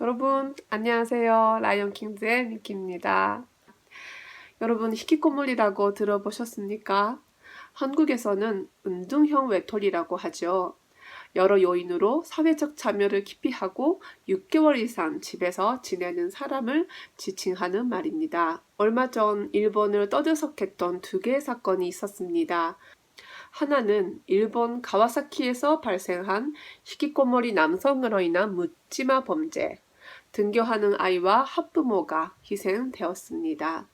여러분, 안녕하세요. 라이언킹즈의 미키입니다. 여러분, 히키코모리라고 들어보셨습니까? 한국에서는 운동형 외톨이라고 하죠. 여러 요인으로 사회적 참여를 깊이 하고 6개월 이상 집에서 지내는 사람을 지칭하는 말입니다. 얼마 전 일본을 떠들썩했던 두 개의 사건이 있었습니다. 하나는 일본 가와사키에서 발생한 히키코모리 남성으로 인한 묻지마 범죄. 등교하는 아이와 학부모가 희생되었습니다.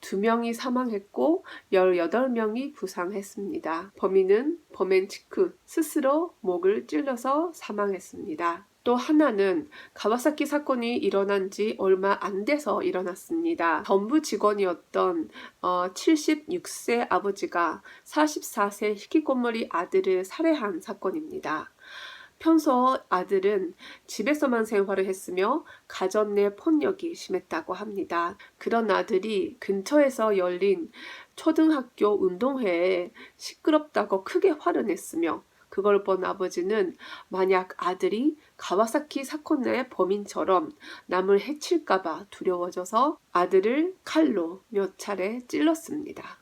두 명이 사망했고 18명이 부상했습니다. 범인은 범행 직후 스스로 목을 찔러서 사망했습니다. 또 하나는 가와사키 사건이 일어난 지 얼마 안 돼서 일어났습니다. 전부 직원이었던 어, 76세 아버지가 44세 히키코모리 아들을 살해한 사건입니다. 평소 아들은 집에서만 생활을 했으며 가정 내 폭력이 심했다고 합니다. 그런 아들이 근처에서 열린 초등학교 운동회에 시끄럽다고 크게 화를 냈으며 그걸 본 아버지는 만약 아들이 가와사키 사건의 범인처럼 남을 해칠까봐 두려워져서 아들을 칼로 몇 차례 찔렀습니다.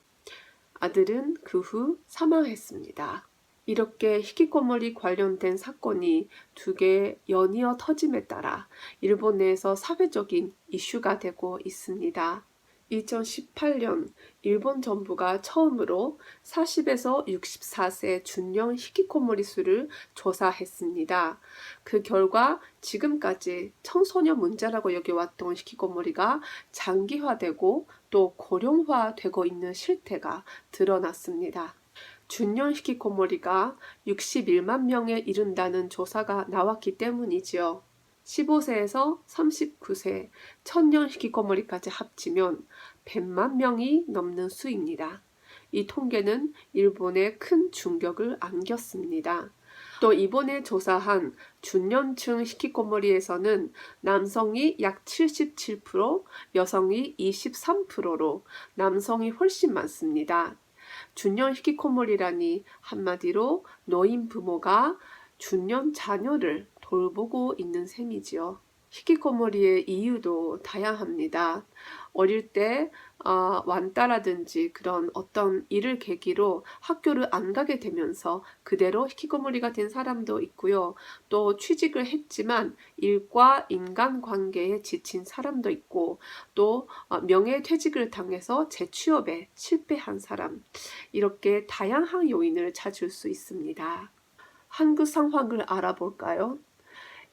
아들은 그 후 사망했습니다. 이렇게 히키코모리 관련된 사건이 두 개 연이어 터짐에 따라 일본 내에서 사회적인 이슈가 되고 있습니다. 2018년 일본 정부가 처음으로 40에서 64세 준령 히키코모리 수를 조사했습니다. 그 결과 지금까지 청소년 문제라고 여겨왔던 히키코모리가 장기화되고 또 고령화되고 있는 실태가 드러났습니다. 준년 히키코모리가 61만 명에 이른다는 조사가 나왔기 때문이지요. 15세에서 39세 천년 히키코모리까지 합치면 100만 명이 넘는 수입니다. 이 통계는 일본에 큰 충격을 안겼습니다. 또 이번에 조사한 중년층 히키코모리에서는 남성이 약 77%, 여성이 23%로 남성이 훨씬 많습니다. 중년 히키코모리라니 한마디로 노인 부모가 중년 자녀를 돌보고 있는 셈이지요. 히키코모리의 이유도 다양합니다. 어릴 때 어, 완따라든지 그런 어떤 일을 계기로 학교를 안 가게 되면서 그대로 히키코모리가 된 사람도 있고요. 또 취직을 했지만 일과 인간관계에 지친 사람도 있고 또 어, 명예퇴직을 당해서 재취업에 실패한 사람 이렇게 다양한 요인을 찾을 수 있습니다. 한국 상황을 알아볼까요?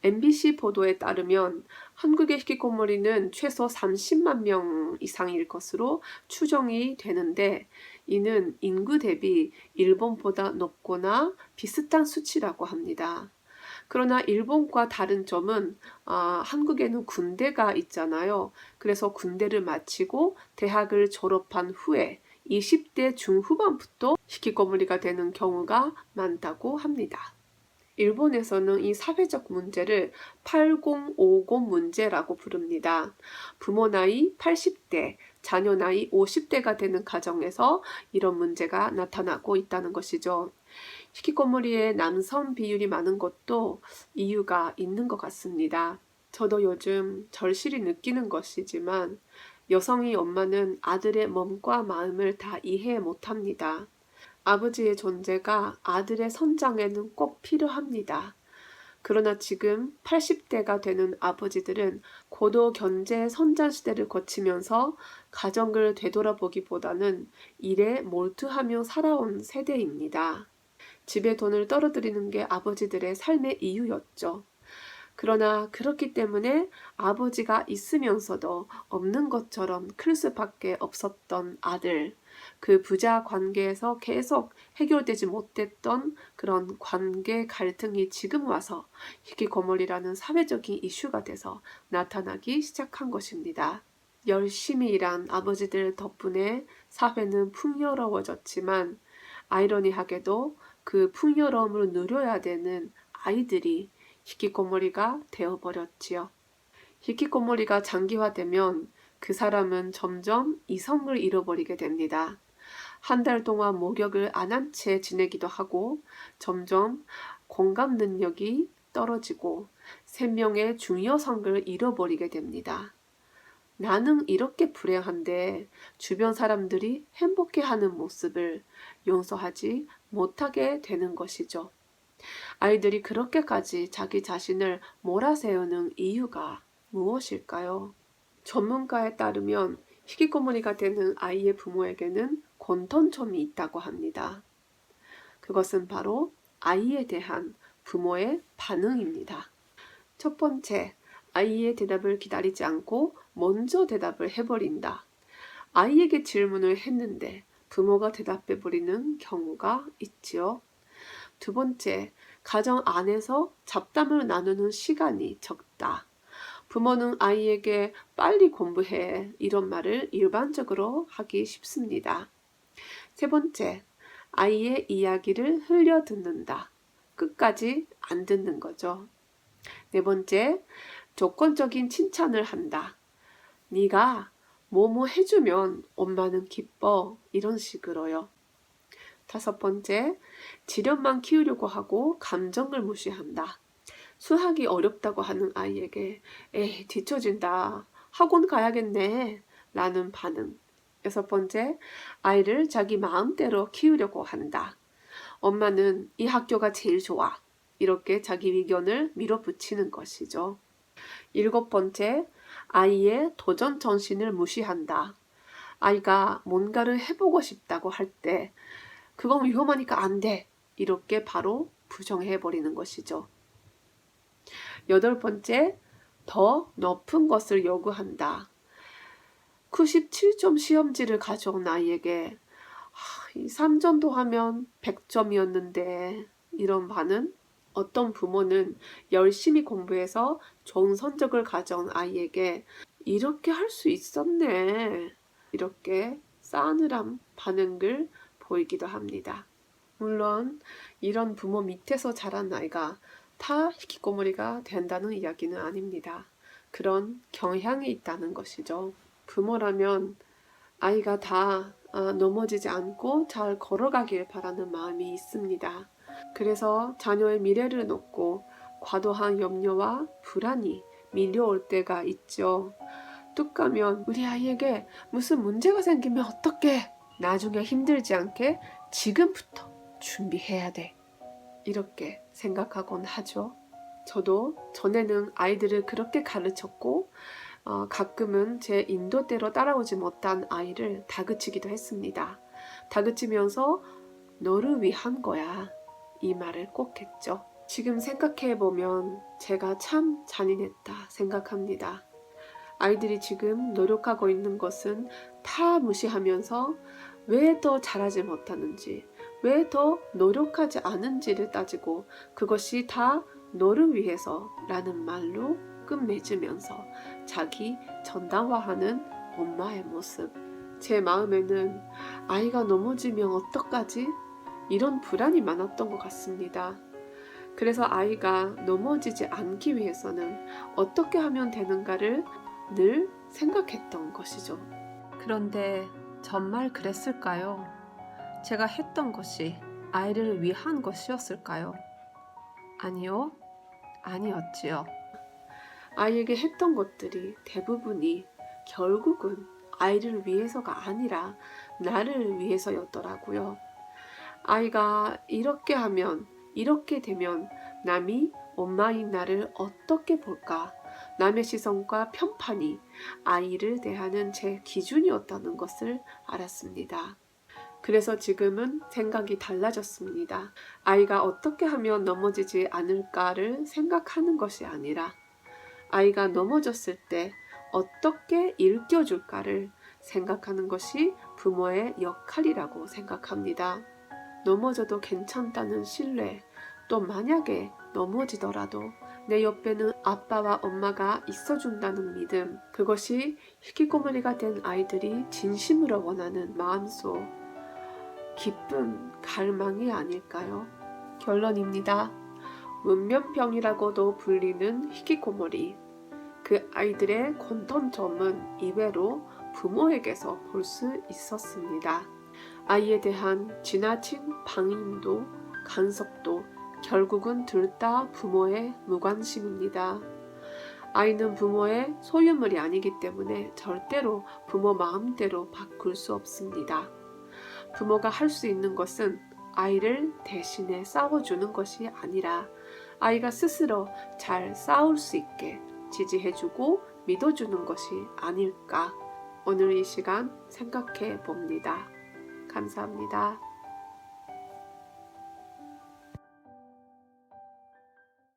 MBC 보도에 따르면 한국의 히키코모리는 최소 30만 명 이상일 것으로 추정이 되는데 이는 인구 대비 일본보다 높거나 비슷한 수치라고 합니다. 그러나 일본과 다른 점은 아, 한국에는 군대가 있잖아요. 그래서 군대를 마치고 대학을 졸업한 후에 20대 중후반부터 히키코모리가 되는 경우가 많다고 합니다. 일본에서는 이 사회적 문제를 8050 문제라고 부릅니다. 부모 나이 80대, 자녀 나이 50대가 되는 가정에서 이런 문제가 나타나고 있다는 것이죠. 히키코모리에 남성 비율이 많은 것도 이유가 있는 것 같습니다. 저도 요즘 절실히 느끼는 것이지만 여성이 엄마는 아들의 몸과 마음을 다 이해 못합니다. 아버지의 존재가 아들의 성장에는 꼭 필요합니다. 그러나 지금 80대가 되는 아버지들은 고도 견제 선장 시대를 거치면서 가정을 되돌아보기보다는 일에 몰두하며 살아온 세대입니다. 집에 돈을 떨어뜨리는 게 아버지들의 삶의 이유였죠. 그러나 그렇기 때문에 아버지가 있으면서도 없는 것처럼 클 수밖에 없었던 아들, 그 부자 관계에서 계속 해결되지 못했던 그런 관계 갈등이 지금 와서 히키코모리라는 사회적인 이슈가 돼서 나타나기 시작한 것입니다. 열심히 일한 아버지들 덕분에 사회는 풍요로워졌지만 아이러니하게도 그 풍요로움을 누려야 되는 아이들이 히키코모리가 되어버렸지요. 히키코모리가 장기화되면 그 사람은 점점 이성을 잃어버리게 됩니다. 한 달 동안 목욕을 안 한 채 지내기도 하고 점점 공감 능력이 떨어지고 생명의 중요성을 잃어버리게 됩니다. 나는 이렇게 불행한데 주변 사람들이 행복해하는 모습을 용서하지 못하게 되는 것이죠. 아이들이 그렇게까지 자기 자신을 몰아세우는 이유가 무엇일까요? 전문가에 따르면 희귀고문이가 되는 아이의 부모에게는 공통점이 있다고 합니다. 그것은 바로 아이에 대한 부모의 반응입니다. 첫 번째, 아이의 대답을 기다리지 않고 먼저 대답을 해버린다. 아이에게 질문을 했는데 부모가 대답해버리는 경우가 있지요. 두 번째, 가정 안에서 잡담을 나누는 시간이 적다. 부모는 아이에게 빨리 공부해 이런 말을 일반적으로 하기 쉽습니다. 세 번째, 아이의 이야기를 흘려 듣는다. 끝까지 안 듣는 거죠. 네 번째, 조건적인 칭찬을 한다. 네가 뭐뭐 해주면 엄마는 기뻐. 이런 식으로요. 다섯 번째, 지력만 키우려고 하고 감정을 무시한다. 수학이 어렵다고 하는 아이에게 에이 뒤처진다. 학원 가야겠네. 라는 반응. 여섯 번째, 아이를 자기 마음대로 키우려고 한다. 엄마는 이 학교가 제일 좋아. 이렇게 자기 의견을 밀어붙이는 것이죠. 일곱 번째, 아이의 도전 정신을 무시한다. 아이가 뭔가를 해보고 싶다고 할 때, 그건 위험하니까 안 돼. 이렇게 바로 부정해버리는 것이죠. 여덟 번째, 더 높은 것을 요구한다. 97점 시험지를 가져온 이 3점도 하면 100점이었는데 이런 반은 어떤 부모는 열심히 공부해서 좋은 성적을 가져온 아이에게 이렇게 할 수 있었네. 이렇게 싸늘한 반응을 보이기도 합니다. 물론 이런 부모 밑에서 자란 아이가 다 히키코모리가 된다는 이야기는 아닙니다. 그런 경향이 있다는 것이죠. 부모라면 아이가 다 아, 넘어지지 않고 잘 걸어가길 바라는 마음이 있습니다. 그래서 자녀의 미래를 놓고 과도한 염려와 불안이 밀려올 때가 있죠. 뚝 가면 우리 아이에게 무슨 문제가 생기면 어떡해? 나중에 힘들지 않게 지금부터 준비해야 돼. 이렇게 생각하곤 하죠. 저도 전에는 아이들을 그렇게 가르쳤고 어, 가끔은 제 인도대로 따라오지 못한 아이를 다그치기도 했습니다. 다그치면서 너를 위한 거야. 이 말을 꼭 했죠. 지금 생각해 보면 제가 참 잔인했다 생각합니다. 아이들이 지금 노력하고 있는 것은 다 무시하면서 왜 더 잘하지 못하는지, 왜 더 노력하지 않은지를 따지고 그것이 다 너를 위해서 라는 말로 끝맺으면서 자기 전담화하는 엄마의 모습. 제 마음에는 아이가 넘어지면 어떡하지? 이런 불안이 많았던 것 같습니다. 그래서 아이가 넘어지지 않기 위해서는 어떻게 하면 되는가를 늘 생각했던 것이죠. 그런데 정말 그랬을까요? 제가 했던 것이 아이를 위한 것이었을까요? 아니요, 아니었지요. 아이에게 했던 것들이 대부분이 결국은 아이를 위해서가 아니라 나를 위해서였더라고요. 아이가 이렇게 하면, 이렇게 되면 남이 엄마인 나를 어떻게 볼까? 남의 시선과 편판이 아이를 대하는 제 기준이었다는 것을 알았습니다. 그래서 지금은 생각이 달라졌습니다. 아이가 어떻게 하면 넘어지지 않을까를 생각하는 것이 아니라 아이가 넘어졌을 때 어떻게 일깨워줄까를 생각하는 것이 부모의 역할이라고 생각합니다. 넘어져도 괜찮다는 신뢰, 또 만약에 넘어지더라도 내 옆에는 아빠와 엄마가 있어준다는 믿음, 그것이 희귀고문이가 된 아이들이 진심으로 원하는 마음속 기쁜 갈망이 아닐까요? 결론입니다. 문면병이라고도 불리는 희귀고물이 그 아이들의 공통점은 이외로 부모에게서 볼 수 있었습니다. 아이에 대한 지나친 방임도 간섭도 결국은 둘 다 부모의 무관심입니다. 아이는 부모의 소유물이 아니기 때문에 절대로 부모 마음대로 바꿀 수 없습니다. 부모가 할 수 있는 것은 아이를 대신에 싸워주는 것이 아니라 아이가 스스로 잘 싸울 수 있게 지지해주고 믿어주는 것이 아닐까 오늘 이 시간 생각해 봅니다. 감사합니다.